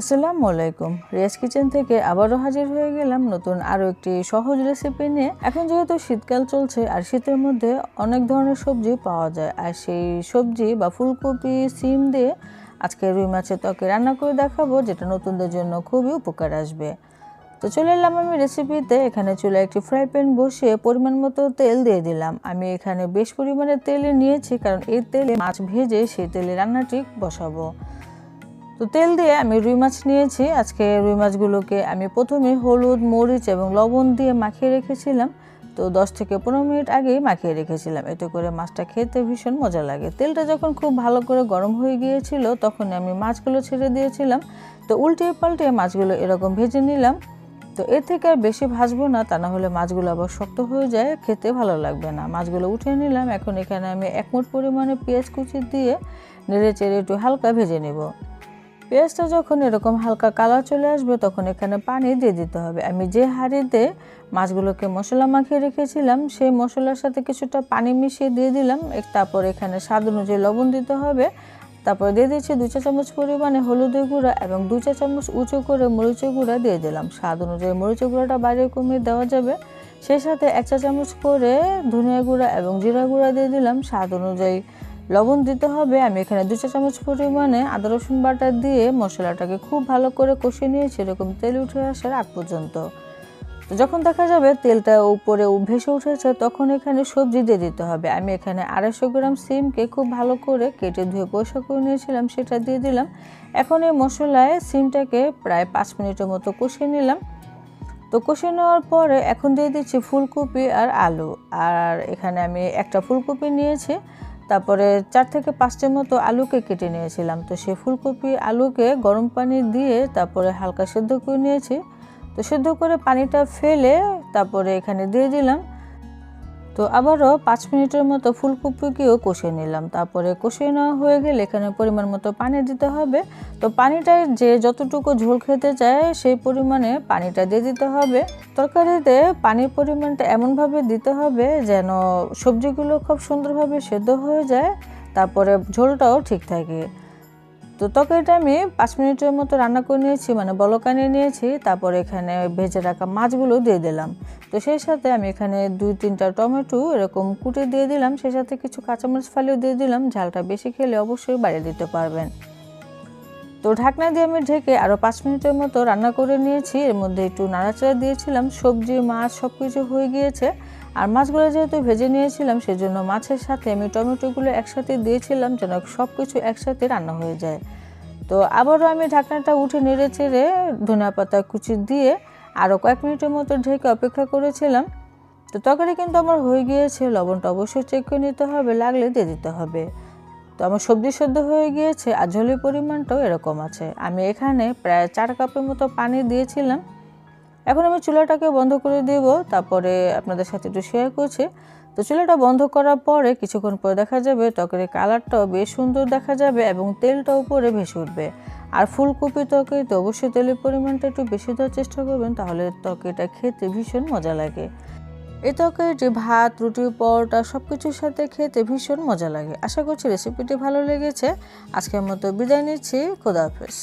আসসালামু আলাইকুম। রিয়াজ কিচেন থেকে আবারও হাজির হয়ে গেলাম নতুন আরও একটি সহজ রেসিপি নিয়ে। এখন যেহেতু শীতকাল চলছে, আর শীতের মধ্যে অনেক ধরনের সবজি পাওয়া যায়, আর সেই সবজি বা ফুলকপি, সিম দিয়ে আজকে রুই মাছের ত্বকে রান্না করে দেখাবো, যেটা নতুনদের জন্য খুবই উপকার আসবে। তো চলে এলাম আমি রেসিপিতে এখানে চুলে একটি ফ্রাই প্যান বসিয়ে পরিমাণ মতো তেল দিয়ে দিলাম। আমি এখানে বেশ পরিমাণে তেলে নিয়েছি, কারণ এই তেলে মাছ ভেজে সেই তেলে রান্নাটি বসাবো। তো তেল দিয়ে আমি রুই মাছ নিয়েছি। আজকে রুই মাছগুলোকে আমি প্রথমে হলুদ, মরিচ এবং লবণ দিয়ে মাখিয়ে রেখেছিলাম। তো দশ থেকে পনেরো মিনিট আগেই মাখিয়ে রেখেছিলাম। এতে করে মাছটা খেতে ভীষণ মজা লাগে। তেলটা যখন খুব ভালো করে গরম হয়ে গিয়েছিল তখন আমি মাছগুলো ছেড়ে দিয়েছিলাম। তো উল্টিয়ে পাল্টিয়ে মাছগুলো এরকম ভেজে নিলাম। তো এর থেকে আর বেশি ভাজবো না, তা না হলে মাছগুলো আবার শক্ত হয়ে যায়। খেতে ভালো লাগবে না। মাছগুলো উঠিয়ে নিলাম। এখন এখানে আমি এক মুঠ পরিমাণে পেঁয়াজ কুচি দিয়ে নেড়ে চেড়ে একটু হালকা ভেজে নেব। পেঁয়াজটা যখন এরকম হালকা কালার চলে আসবে, তখন এখানে পানি দিয়ে দিতে হবে। আমি যে হাঁড়িতে মাছগুলোকে মশলা মাখিয়ে রেখেছিলাম, সেই মশলার সাথে কিছুটা পানি মিশিয়ে দিয়ে দিলাম। তারপর এখানে স্বাদ অনুযায়ী লবণ দিতে হবে। তারপর দিয়ে দিচ্ছি দু চা চামচ পরিমাণে হলুদের গুঁড়া এবং দু চা চামচ উঁচু করে মরিচের গুঁড়া দিয়ে দিলাম। স্বাদ অনুযায়ী মরিচের গুঁড়াটা বাইরে কমিয়ে দেওয়া যাবে। সেই সাথে এক চা চামচ করে ধনিয়া গুঁড়া এবং জিরা গুঁড়া দিয়ে দিলাম। স্বাদ অনুযায়ী লবণ দিতে হবে। আমি এখানে দু চা চামচ পরিমাণে আদা, রসুন বাটা দিয়ে মশলাটাকে খুব ভালো করে কষিয়ে নিয়েছি এরকম তেল উঠে আসার আগ পর্যন্ত। তো যখন দেখা যাবে তেলটা উপরে ভেসে উঠেছে, তখন এখানে সবজি দিয়ে দিতে হবে। আমি এখানে আড়াইশো গ্রাম সিমকে খুব ভালো করে কেটে ধুয়ে পরিষ্কার করে নিয়েছিলাম, সেটা দিয়ে দিলাম। এখন এই মশলায় সিমটাকে প্রায় পাঁচ মিনিটের মতো কষিয়ে নিলাম। তো কষিয়ে নেওয়ার পরে এখন দিয়ে দিচ্ছি ফুলকপি আর আলু। আর এখানে আমি একটা ফুলকপি নিয়েছি। তারপরে চার থেকে পাঁচটার মতো আলুকে কেটে নিয়েছিলাম। তো সে ফুলকপি আলুকে গরম পানি দিয়ে তারপরে হালকা সেদ্ধ করে নিয়েছি। তো সেদ্ধ করে পানিটা ফেলে তারপরে এখানে দিয়ে দিলাম। তো আবারও পাঁচ মিনিটের মতো ফুলকপিকেও কষিয়ে নিলাম। তারপরে কষিয়ে নেওয়া হয়ে গেলে এখানে পরিমাণ মতো পানি দিতে হবে। তো পানিটা যে যতটুকু ঝোল খেতে চায় সেই পরিমাণে পানিটা দিয়ে দিতে হবে। তরকারিতে পানির পরিমাণটা এমনভাবে দিতে হবে যেন সবজিগুলো খুব সুন্দরভাবে সেদ্ধ হয়ে যায়। তারপরে ঝোলটাও ঠিক থাকে। তো তরকারিটা আমি পাঁচ মিনিটের মতো রান্না করে নিয়েছি মানে বলকানে নিয়েছি, তারপর এখানে ভেজে রাখা মাছগুলো দিয়ে দিলাম। তো সেই সাথে আমি এখানে দুই তিনটা টমেটো, এরকম কুটে দিয়ে দিলাম, সেই সাথে কিছু কাঁচামরিচ ফালিও দিয়ে দিলাম, ঝালটা বেশি খেলে অবশ্যই বাড়িয়ে দিতে পারবেন। তো ঢাকনা দিয়ে আমি ঢেকে আরও পাঁচ মিনিটের মতো রান্না করে নিয়েছি, এর মধ্যে একটু নাড়াচাড়া দিয়েছিলাম, সবজি, মাছ সব কিছু হয়ে গিয়েছে। আর মাছগুলো যেহেতু ভেজে নিয়েছিলাম, সেজন্য মাছের সাথে আমি টমেটোগুলো একসাথে দিয়েছিলাম যেন সব কিছু একসাথে রান্না হয়ে যায়। তো আবারও আমি ঢাকনাটা উঠে নেড়ে চেড়ে ধনিয়া পাতা কুচি দিয়ে আরও কয়েক মিনিটের মতো ঢেকে অপেক্ষা করেছিলাম। তো তরকারি কিন্তু আমার হয়ে গিয়েছে, লবণটা অবশ্যই চেক করে নিতে হবে, লাগলে দিয়ে দিতে হবে। তো আমার সবজি সেদ্ধ হয়ে গিয়েছে, আর ঝোলের পরিমাণটাও এরকম আছে। আমি এখানে প্রায় চার কাপের মতো পানি দিয়েছিলাম। এখন আমি চুলাটাকে বন্ধ করে দেব, তারপরে আপনাদের সাথে একটু শেয়ার করছি। তো চুলাটা বন্ধ করার পরে কিছুক্ষণ পরে দেখা যাবে ত্বকের কালারটাও বেশ সুন্দর দেখা যাবে এবং তেলটা উপরে ভেসে উঠবে। আর ফুলকপি তরকারিতে অবশ্যই তেলের পরিমাণটা একটু বেশি দেওয়ার চেষ্টা করবেন, তাহলে তরকারিটা খেতে ভীষণ মজা লাগে। এই তরকারিটি ভাত, রুটি, পরোটা সব কিছুর সাথে খেতে ভীষণ মজা লাগে। আশা করছি রেসিপিটি ভালো লেগেছে। আজকের মতো বিদায় নিচ্ছি, খোদা হাফেজ।